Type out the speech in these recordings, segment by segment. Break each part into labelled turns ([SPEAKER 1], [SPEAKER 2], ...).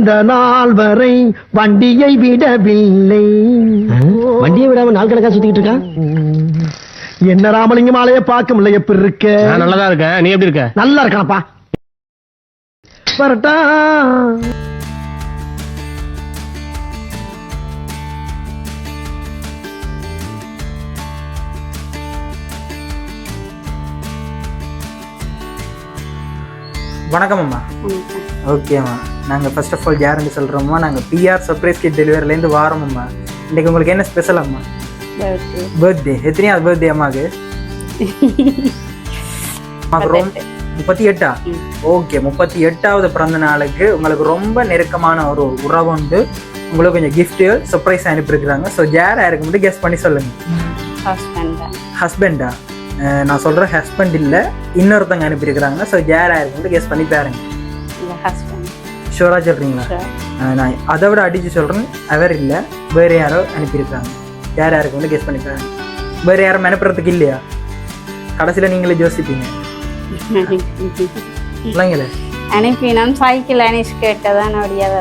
[SPEAKER 1] இந்த நாள் வரை வண்டியை விடவில்லை.
[SPEAKER 2] வண்டியை விடாம நாள் கணக்கா சுத்திக்கிட்டு இருக்கான்
[SPEAKER 1] என்ன ராமலிங்கம் ஆலைய பார்க்க முடியல எப்படி இருக்க?
[SPEAKER 3] நல்லதா இருக்கேன் நீ எப்படி இருக்க?
[SPEAKER 1] நல்லா இருக்கானப்பா வரட்டா.
[SPEAKER 4] வணக்கம் அம்மா. ஓகேம்மா நாங்கள் ஃபர்ஸ்ட் ஆஃப் ஆல் கேரண்டி சொல்கிறோம்மா நாங்கள் பிஆர் சர்ப்ரைஸ் கிட் டெலிவரிலேருந்து வாரோம் அம்மா இன்னைக்கு உங்களுக்கு என்ன ஸ்பெஷல் அம்மா? பர்த்டே எத்தனையாவது பர்த்டே அம்மாவுக்கு அம்மாவுக்கு ரொம்ப முப்பத்தி எட்டா? ஓகே முப்பத்தி எட்டாவது பிறந்த நாளுக்கு உங்களுக்கு ரொம்ப நெருக்கமான ஒரு உறவு உண்டு. உங்களுக்கு கொஞ்சம் gift சர்ப்ரைஸ் அனுப்பியிருக்கிறாங்க. ஸோ யாருக்கு மட்டும் கெஸ் பண்ணி சொல்லுங்க. ஹஸ்பண்டா நான் சொல்கிறேன் ஹஸ்பண்ட் இல்லை இன்னொருத்தவங்க அனுப்பியிருக்கிறாங்க. ஸோ யாருக்கு மட்டும் கெஸ் பண்ணி பாருங்க. ஷூராக சொல்கிறீங்களா நான் அதை விட அடித்து சொல்கிறேன் அவர் இல்லை. வேறு யாரோ அனுப்பியிருக்காங்க. யார் யாருக்கு வந்து கெஸ் பண்ணிப்பாங்க வேறு யாரும் அனுப்புறதுக்கு இல்லையா? கடைசியில் நீங்களே யோசிப்பீங்க. இல்லைங்களே?
[SPEAKER 5] அனுப்பினோம் சைக்கிள் அனுஷ் கேட்டதான் முடியாத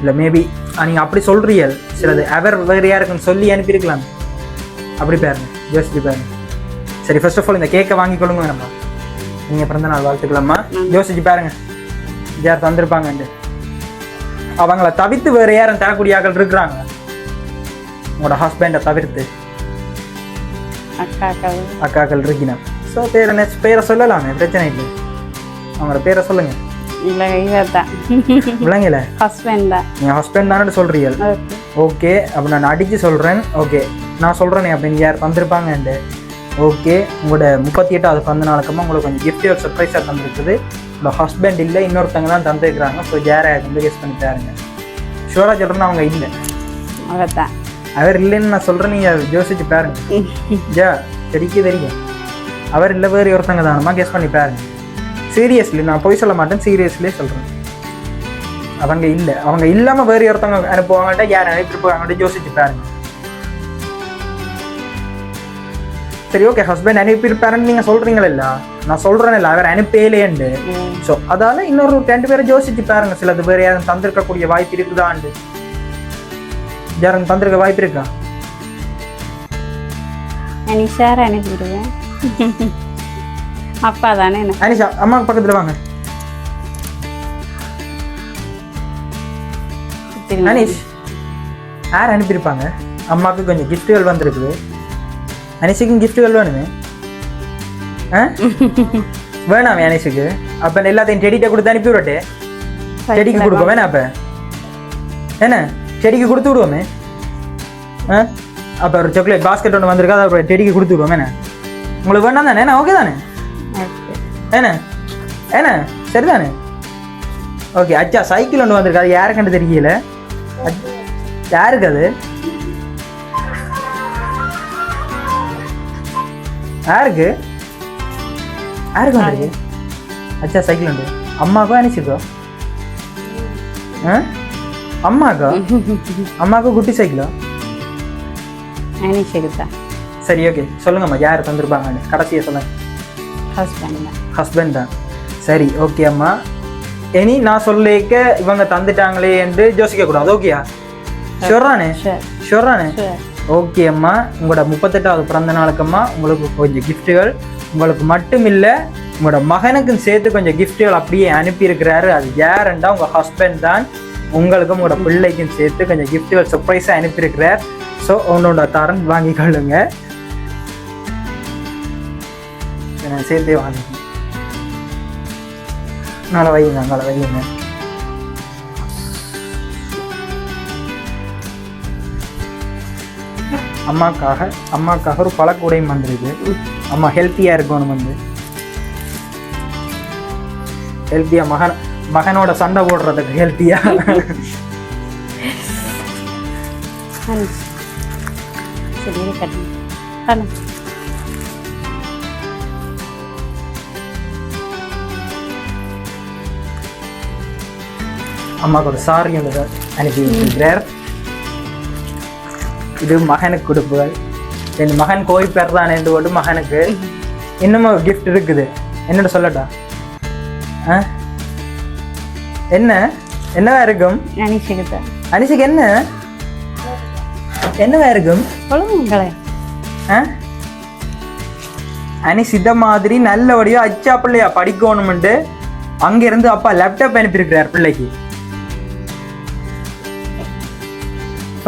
[SPEAKER 4] இல்லை மேபி நீங்கள் அப்படி சொல்கிறீங்க சிலது அவர் வேறு யாருக்குன்னு சொல்லி அனுப்பியிருக்கலாம். அப்படி பாருங்க. யோசிச்சு பாருங்க. சரி ஃபர்ஸ்ட் ஆஃப் ஆல் இந்த கேக்கை வாங்கி கொள்ளுங்க நம்ம. நீங்கள் பிறந்த நாள் வாழ்த்துக்கலாமா யோசிச்சு பாருங்க. யார் தந்திருப்பாங்கன்ட்டு அவங்கள தவிர்த்து வேறு யாரும் தரக்கூடிய ஆட்கள் இருக்கிறாங்க. உங்களோட ஹஸ்பண்டை தவிர்த்து
[SPEAKER 5] அக்காக்கள்.
[SPEAKER 4] அக்காக்கள் ஸோ பேரை நெக்ஸ்ட் பேரை சொல்லலாமே பிரச்சனை இல்லை. அவங்களோட பேரை சொல்லுங்க.
[SPEAKER 5] இல்லை இவர் தான்
[SPEAKER 4] இல்லைங்களே
[SPEAKER 5] ஹஸ்பண்ட் தான்.
[SPEAKER 4] என் ஹஸ்பண்ட் தானே சொல்கிறீங்க
[SPEAKER 5] ஓகே
[SPEAKER 4] ஓகே அப்போ நான் அடித்து சொல்கிறேன் ஓகே நான் சொல்கிறேனே அப்படின்னு யார் தந்திருப்பாங்கன்ட்டு ஓகே. உங்களோட முப்பத்தி எட்டாவது பிறந்த நாளுக்கமாக உங்களுக்கு கொஞ்சம் gift ஒரு சர்ப்ரைஸாக தந்திருக்குது. உங்களோட ஹஸ்பண்ட் இல்லை இன்னொருத்தங்க தான் தந்திருக்கிறாங்க. ஸோ யாரை வந்து கெஸ் பண்ணி பாருங்க. ஷூராக சொல்கிறேன்னு அவங்க இல்லை.
[SPEAKER 5] அவர் தான்
[SPEAKER 4] அவர் இல்லைன்னு நான் சொல்கிறேன் நீங்கள் யோசிச்சு பாருங்க. ஜா தெரிக்க தெரியும் அவர் இல்லை வேறு ஒருத்தங்க தானமா கெஸ் பண்ணி பாருங்க. சீரியஸ்லி நான் போய் சொல்ல மாட்டேன் சீரியஸ்லியே சொல்கிறேன் அவங்க இல்லை. அவங்க இல்லாமல் வேறு ஒருத்தவங்க அனுப்புவாங்கள்ட்ட யார் அனுப்பியிருப்பாங்கள்ட்ட யோசிச்சு பாருங்க. சரி ஓகே ஹஸ்பண்ட் அனுப்பியிருப்பாருன்னு நீங்கள் சொல்கிறீங்களா இல்லை நான் சொல்கிறேன்ல அவர் அனுப்பேலேண்டு ஸோ அதால இன்னொரு ரெண்டு பேரை யோசிச்சு பாருங்க சிலது வேறு யாரும் தந்திருக்கக்கூடிய வாய்ப்பு இருக்குதாண்டு யாரும் தந்திருக்க வாய்ப்பு இருக்கா?
[SPEAKER 5] அனிஷார் அனுப்பிடுவேன் அப்பா தானே
[SPEAKER 4] அனிஷா அம்மாவுக்கு பக்கத்தில் வாங்க. அனிஷ் யார் அனுப்பியிருப்பாங்க? அம்மாவுக்கு கொஞ்சம் கிஃப்ட்டுகள் வந்திருக்குது. அனிஷுக்கும் கிஃப்ட்டுகள் வேணுமே? ஆ? வேணாமே அனிஷுக்கு. அப்போ எல்லாத்தையும் டெடிட்ட கொடுத்து அனுப்பி விடட்டே? செடிக்கு கொடுப்போம் வேணா அப்போ? என்ன? செடிக்கு கொடுத்து விடுவோமே? ஆ? அப்போ ஒரு சாக்லேட் பாஸ்கெட் ஒன்று வந்திருக்கா அதை அப்புறம் செடிக்கு கொடுத்து விடுவோம் என்ன? உங்களுக்கு வேணாம் தானே? ஓகே தானே? என்ன? என்ன? சரிதானே? ஓகே அச்சா சைக்கிள் ஒன்று வந்திருக்கு. அது யாருக்குன்னு தெரியல. அச்- யாருக்கு அது? யாருக்கு யாருக்கு வந்திருக்கு அச்சா சைக்கிள் உண்டு அம்மாக்கோ அனிச்சுக்கோ ஆ அம்மாக்கோ அம்மாக்கோ குட்டி சைக்கிளோ
[SPEAKER 5] தான்
[SPEAKER 4] சரி ஓகே சொல்லுங்கம்மா யார் தந்திருப்பாங்கன்னு கடைசியை சொல்லுங்க
[SPEAKER 5] ஹஸ்பண்ட்
[SPEAKER 4] ஹஸ்பண்ட் தான் சரி ஓகே அம்மா இனி நான் சொல்லிக்க இவங்க தந்துட்டாங்களே என்று யோசிக்க கூடாது ஓகேயா ஷுவரானே
[SPEAKER 5] Sure.
[SPEAKER 4] ஓகே அம்மா. உங்களோட முப்பத்தெட்டாவது பிறந்த நாளுக்கம்மா உங்களுக்கு கொஞ்சம் கிஃப்ட்டுகள் உங்களுக்கு மட்டும் இல்லை உங்களோட மகனுக்கும் சேர்த்து கொஞ்சம் கிஃப்ட்டுகள் அப்படியே அனுப்பியிருக்கிறாரு. அது யாருண்டா? உங்கள் ஹஸ்பண்ட் தான். உங்களுக்கும் உங்களோட பிள்ளைக்கும் சேர்த்து கொஞ்சம் கிஃப்ட்டுகள் சர்ப்ரைஸாக அனுப்பியிருக்கிறார். ஸோ உன்னோட தரன் வாங்கி கொள்ளுங்க. சேர்த்தே வாங்க நாளை வைங்க நாளை வைங்க அம்மாக்காக அம்மாக்காக ஒரு பழக்கூடையும் வந்திருக்கு அம்மா ஹெல்த்தியாக இருக்கணும் வந்து. ஹெல்த்தியாக மகன் மகனோட சண்டை போடுறதுக்கு ஹெல்த்தியாக அம்மாவுக்கு ஒரு சாரி ஒன்று அனுப்பி இருக்கிறார் இது மகனுக்கு கொடுப்புகள். என் மகன் கோய் பெறதான் என்று போட்டு மகனுக்கு இன்னமும் gift இருக்குது. என்னோட சொல்லட்டா? என்ன? என்னவா இருக்கும்?
[SPEAKER 5] அனிஷுக்கு தான்
[SPEAKER 4] அனிஷுக்கு என்ன? என்னவா இருக்கும்? அனிஷ் இத மாதிரி நல்லபடியா அச்சா பிள்ளையா படிக்கணும்ட்டு அங்க இருந்து அப்பா லேப்டாப் அனுப்பியிருக்கிறார் பிள்ளைக்கு.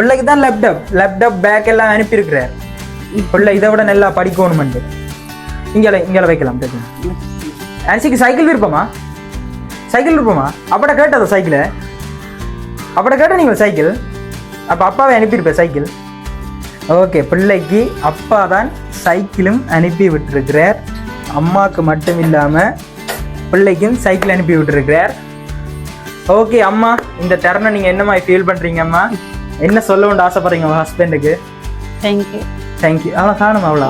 [SPEAKER 4] பிள்ளைக்கு தான் லேப்டாப் லேப்டாப் பேக் எல்லாம் அனுப்பியிருக்கிறார். பிள்ளை இதை விட நல்லா படிக்கணும் இங்கே இங்கே வைக்கலாம் ஆன்சிக்கு சைக்கிள் விருப்பமா? சைக்கிள் விருப்பமா? அப்பட கேட்டதோ சைக்கிளை அப்பட கேட்ட நீங்கள் சைக்கிள் அப்போ அப்பாவை அனுப்பியிருப்பேன் சைக்கிள் ஓகே பிள்ளைக்கு அப்பா தான் சைக்கிளும் அனுப்பி விட்டுருக்கிறார். அம்மாவுக்கு மட்டும் இல்லாமல் பிள்ளைக்கும் சைக்கிள் அனுப்பி விட்டுருக்கிறார். ஓகே அம்மா இந்த தருணம் நீங்கள் என்னம்மா ஃபீல் பண்ணுறீங்க அம்மா? என்ன சொல்லணும்னு ஆசைப்படுறீங்க உங்கள் ஹஸ்பண்டுக்கு
[SPEAKER 5] தேங்க்யூ
[SPEAKER 4] தேங்க்யூ அவ்வளோ காணும் அவ்வளோ.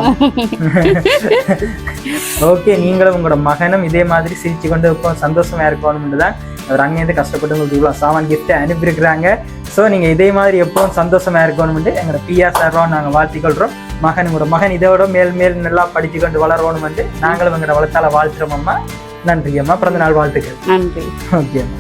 [SPEAKER 4] ஓகே நீங்களும் உங்களோட மகனும் இதே மாதிரி சிரிச்சு கொண்டு இப்போ சந்தோஷமா இருக்கணும்னு தான் அவர் அங்கேருந்து கஷ்டப்பட்டு உங்களுக்கு இவ்வளோ சாமான் கிஃப்ட் அனுப்பியிருக்கிறாங்க. ஸோ நீங்கள் இதே மாதிரி எப்பவும் சந்தோஷமா இருக்கணும்னு எங்களோட பிஆர் சாரோம் நாங்கள் வாழ்த்திக்கொள்கிறோம் மகன் உங்களோட மகன் இதோட மேல் மேல் நல்லா படிச்சு கொண்டு வளரணும்னு நாங்களும் எங்களோட வளர்த்தால வாழ்த்துறோம் அம்மா. நன்றி அம்மா. பிறந்த நாள் வாழ்த்துக்கள்.
[SPEAKER 5] நன்றி.
[SPEAKER 4] ஓகே அம்மா.